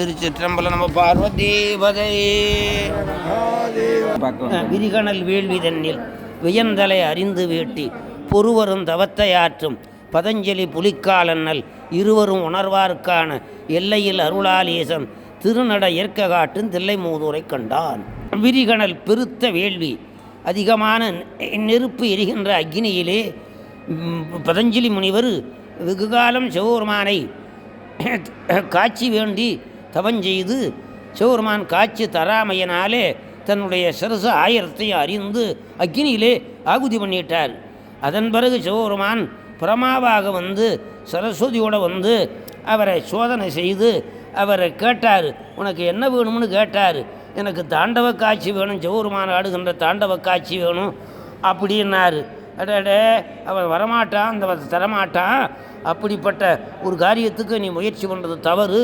திருச்சிற்றம்பலம் நம்ம பார்வதி விரிகணல் வேள்வி தன்னில் வியந்தலை அறிந்து வேட்டி பொறுவரும் தவத்தையாற்றும் பதஞ்சலி புலிக்காலன்னல் இருவரும் உணர்வார்க்கான எல்லையில் அருளாலேசன் திருநட ஏற்க காட்டும் தில்லை மூதூரை கண்டான். விரிகணல் பெருத்த வேள்வி அதிகமான நெருப்பு எரிகின்ற அக்னியிலே பதஞ்சலி முனிவர் வெகுகாலம் சிவபெருமானை காட்சி வேண்டி தவஞ்செய்து சிவபெருமான் காட்சி தராமையினாலே தன்னுடைய சிரசு ஆயிரத்தையும் அறிந்து அக்னியிலே ஆகுதி பண்ணிட்டார். அதன் பிறகு சிவபெருமான் பிரமாவாக வந்து சரஸ்வதியோட வந்து அவரை சோதனை செய்து அவரை கேட்டார் உனக்கு என்ன வேணும்னு கேட்டார். எனக்கு தாண்டவ காட்சி வேணும் சிவபெருமான் ஆடுகின்ற தாண்டவ காட்சி வேணும் அப்படின்னாரு. அடடே அவன் வரமாட்டான் அந்த தரமாட்டான். அப்படிப்பட்ட ஒரு காரியத்துக்கு நீ முயற்சி பண்ணுறது தவறு.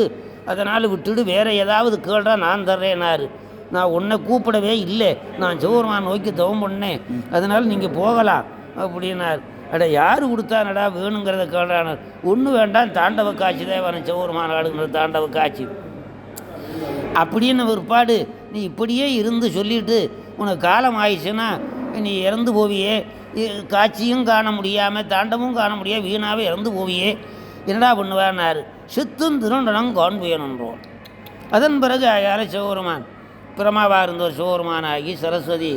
அதனால் விட்டுடு வேற ஏதாவது கேள்றா நான் தர்றேனாரு நான் உன்னை கூப்பிடவே இல்லை. நான் சிவபெருமான் நோக்கி தவம் பண்ணேன். அதனால் நீங்கள் போகலாம் அப்படின்னார். அட யார் கொடுத்தானடா வேணுங்கிறத கேள்றானார் ஒன்று வேண்டாம் தாண்டவ காட்சி தான் வரேன் சிவபெருமான் ஆடுங்கிற தாண்டவ காட்சி. அப்படின்னு பிற்பாடு நீ இப்படியே இருந்து சொல்லிட்டு உனக்கு காலம் ஆயிடுச்சுன்னா நீ இறந்து போவியே. காட்சியும் காண முடியாமல் தாண்டமும் காண முடியாது வீணாகவே இறந்து போவியே. என்னடா பண்ணுவான்னாரு. சித்தும் திருண்டனம் காண்பியனன்றோம் அதன் பிறகு அயால சிவபெருமான் பிரமாவா இருந்தவர் சிவபெருமானாகி சரஸ்வதி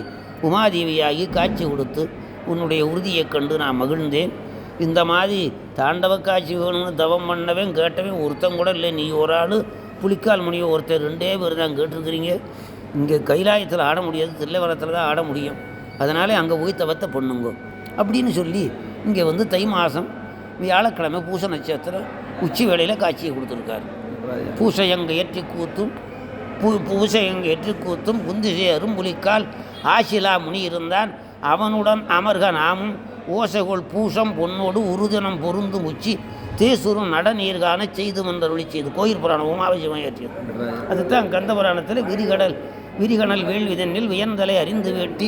உமாதேவியாகி காட்சி கொடுத்து உன்னுடைய உறுதியை கண்டு நான் மகிழ்ந்தேன். இந்த மாதிரி தாண்டவ காட்சி வேணும்னு தவம் பண்ணவன் கேட்டவன் ஒருத்தன் கூட இல்லை. நீ ஒரு ஆள் புலிக்கால் முனிய ஒருத்தர் ரெண்டே பேர் தான் கேட்டிருக்கிறீங்க. இங்கே கைலாயத்தில் ஆட முடியாது தில்லைவரத்தில் தான் ஆட முடியும். அதனாலே அங்கே போய் தவத்தை பண்ணுங்க. அப்படின்னு சொல்லி இங்கே வந்து தை மாதம் வியாழக்கிழமை பூச நட்சத்திரம் உச்சி வேளையில் காட்சியை கொடுத்துருக்காரு. எங்கு ஏற்றி கூத்தும் பூ பூசையங்க ஏற்றி கூத்தும் புந்திசை அரும்புலிக்கால் ஆசிலா முனி இருந்தான். அவனுடன் அமர்க நாமும். ஓசைகோள் பூசம் பொன்னோடு உருதினம் பொருந்தும் உச்சி. தேசுரும் நடநீர்கான செய்து மன்றருளி செய்து. கோயில் புராணம் உமாவசியம் ஏற்றியது. அதுதான் கந்த புராணத்தில் விரிகடல் விரிகடல் வேள்விதனில் வியந்தலை அறிந்து வேட்டி.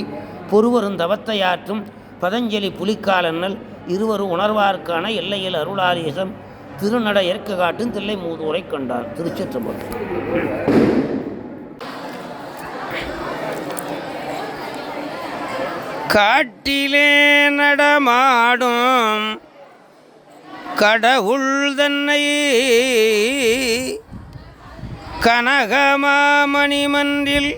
பொறுவரும் தவத்தையாற்றும் பதஞ்சலி புலிக்காலன்னல் இருவரும் உணர்வார்க்கான எல்லையில் அருளாரீசன் திருநட ஏற்க காட்டும் தில்லை மூதூரை கண்டார். திருச்சிற்றம்பலம். காட்டிலே நடமாடும் கடவுள் தன்னை கனகமாமணிமன்றில்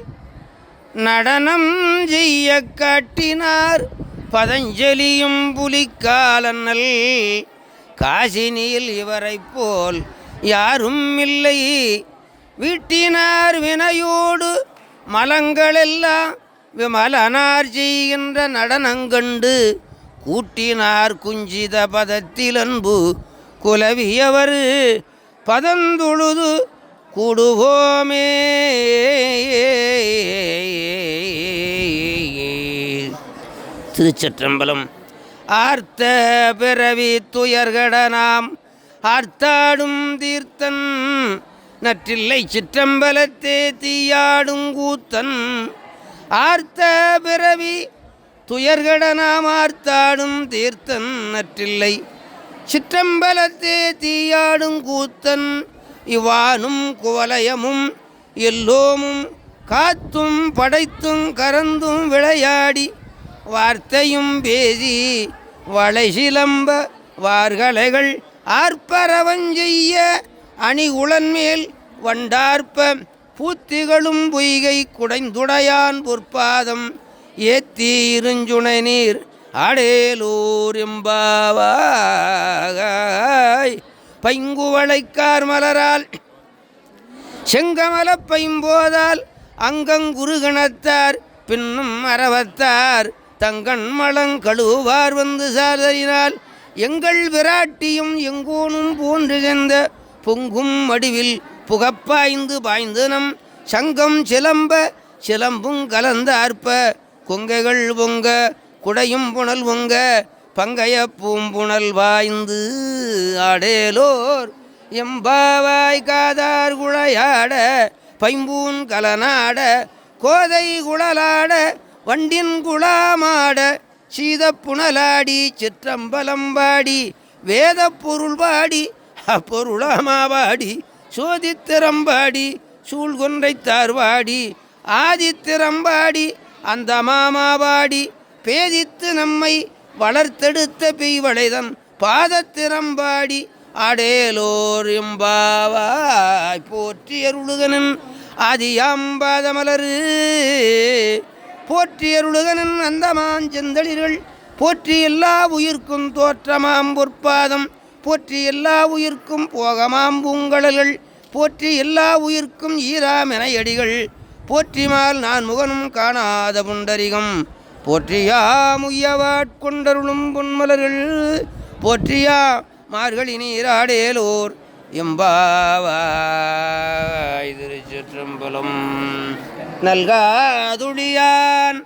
நடனம் செய்ய காட்டினார். பதஞ்சலியும் புலிக்காலன்னல். காசினியில் இவரை போல் யாரும் இல்லை. வீட்டினார் வினையோடு மலங்களெல்லாம் விமலனார் செய்கின்ற நடனங்கண்டு கூட்டினார் குஞ்சித பதத்திலன்பு குலவியவர். பதந்துழுது கூடுவோமே. திருச்சற்றம்பலம். ஆர்த்த பிறவி துயர்கடனாம். ஆர்த்தாடும் தீர்த்தன். நற்றில்லை சிற்றம்பலத்தே தீயாடும் கூத்தன். ஆர்த்த பிறவி துயர்கடனாம். ஆர்த்தாடும் தீர்த்தன். நற்றில்லை சிற்றம்பலத்தே தீயாடும் கூத்தன். இவ்வானும் குவலயமும் எல்லோமும் காத்தும் படைத்தும் கறந்தும் விளையாடி வார்த்தையும் பேசி வளை சிலம்ப வார்கலைகள் ஆர்ப்பரவஞ்செய்ய அணி உளன்மேல் வண்டார்ப்ப பூத்திகளும் பொய்கை குடைந்துடையான் பொற்பாதம் ஏத்தி இருஞ்சுனை நீர் அடேலூர் எம்பாவாய் பைங்குவளைக்கார் மலரால் செங்கமல பைம்போதால் அங்கங்குருகணத்தார் பின்னும் அறவத்தார் தங்கண் மலங்கழுவார் வந்து சாதறினால் எங்கள் விராட்டியும் எங்கோனும் போன்றுகின்ற பொங்கும் வடிவில் புகப்பாய்ந்து பாய்ந்து நம் சங்கம் சிலம்ப சிலம்பும் கலந்தார்ப்ப கொங்கைகள் பொங்க குடையும் புனல் பொங்க பங்கைய பூம்புணல் வாய்ந்து ஆடேலோர் எம்பாவாய் காதார் குழையாட பைம்பூன் கலனாட கோதை குழலாட வண்டின் குளாமாட சீத புனலாடி சிற்றம்பலம்பாடி வேத பொருள் பாடி அப்பொருளாமாவாடி சோதித்திரம்பாடி சூழ்கொன்றை தார்வாடி ஆதித்திரம்பாடி அந்த மாமாவாடி பேதித்து நம்மை வளர்த்தெடுத்த பெய்வளைதன் பாதத்திரம்பாடி அடேலோர் எம்பாவாய் போற்றி அருளுகனன் ஆதியாம்பாதமலரு போற்றி அருளுகனன் அந்தமான் செந்தளிர்கள். போற்றி எல்லா உயிர்க்கும் தோற்றமாம் பொற்பாதம். போற்றி எல்லா உயிர்க்கும் போகமாம் பூங்கடல்கள். போற்றி எல்லா உயிர்க்கும் ஈராமெனையடிகள் போற்றிமால் நான் முகனும் காணாத புண்டரிகம். போற்றியா முய்யவாட்கொண்டருளும் பொன்மலர்கள். போற்றியா மார்கழி நீராடேலோர். எம்பாவாய் திருச்சிற்றம்பலம். நல்காதுளியான்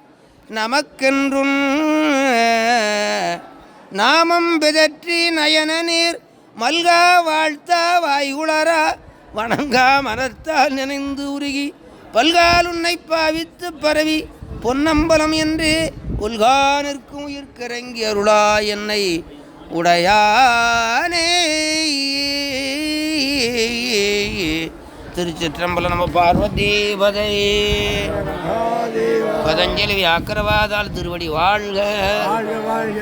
நமக்கென்றும். நாமம் பிதற்றி நயன நீர் மல்கா வாழ்த்தா வாய்குளரா வணங்கா மனத்தால் நினைந்து உருகி பல்கால் உன்னை பாவித்து பரவி பொன்னம்பலம் என்று உல்கானிற்கும் உயிர்க்கிறங்கி அருளா என்னை உடையானே. திருச்சிற்றம்பலம் நம்ம பார்வதி பதை பதஞ்சலி வியாக்கரவாதால் திருவடி வாழ்க. வாழ்க வாழ்க.